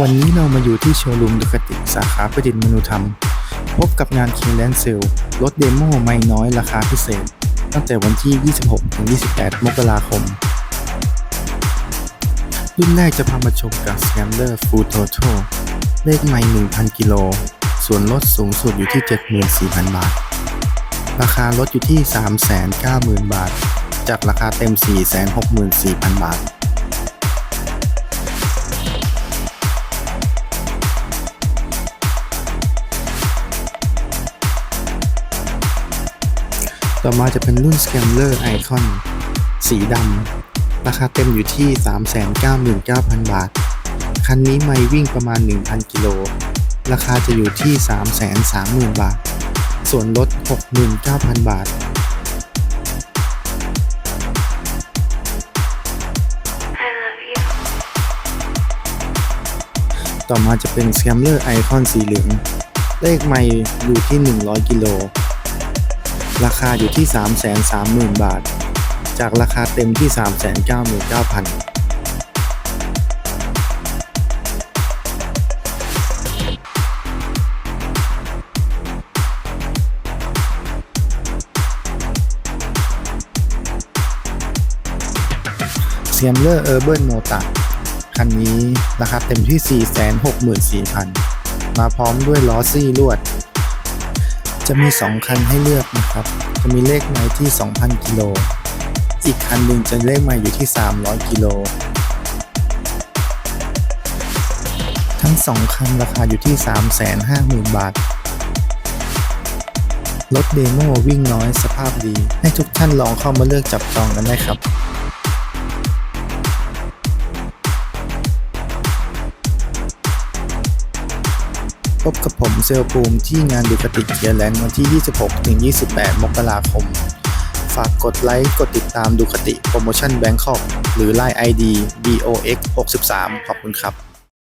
วันนี้เรามาอยู่ที่โชว์รูมดูคติสาขาประดิษฐ์มนุธรรม พบกับงานเคแลนเซลรถเดโมไม่น้อยราคาพิเศษ ตั้งแต่วันที่ 26-28 มกราคม รุ่นแรกจะพามาชมกับ Scrambler Full Total เลขไม่1,000 กิโล ส่วนลดสูงสุดอยู่ที่ 74,000 บาท ราคารถอยู่ที่ 390,000 บาท จากราคาเต็ม 464,000 บาท ต่อมาจะเป็นรุ่น Scrambler Icon สีดำ ราคาเต็มอยู่ที่ 399,000 บาท คันนี้ไม่วิ่งประมาณ 1,000 กิโล ราคาจะอยู่ที่ 330,000 บาท ส่วนลด 69,000 บาทต่อมาจะเป็น Scrambler Icon สีเหลือง เลขไม่อยู่ที่ 100 กิโล ราคาอยู่ที่ 330,000 บาท จากราคาเต็มที่ 399,000เซียมเลอร์เออร์เบิร์นโมตาคันนี้ราคาเต็มที่ 464,000 มาพร้อมด้วยล้อซี่ลวด จะมี 2 คันให้เลือกนะครับ จะมีเลขไม้ที่ 2,000 กิโล อีกคันหนึ่งจะเลขไม้อยู่ที่ 300 กิโล ทั้ง 2 คันราคาอยู่ที่ 350,000 บาท รถเดโมวิ่งน้อยสภาพดี ให้ทุกท่านลองเข้ามาเลือกจับจองกันได้ครับ พบกับผมเซลภูมิที่งานดูคติเกียร์แลนด์วันที่ 26-28 มกราคม ฝากกดไลค์กดติดตามดูคติโปรโมชั่นแบงคอกหรือ Line ID BOX 63ขอบคุณครับ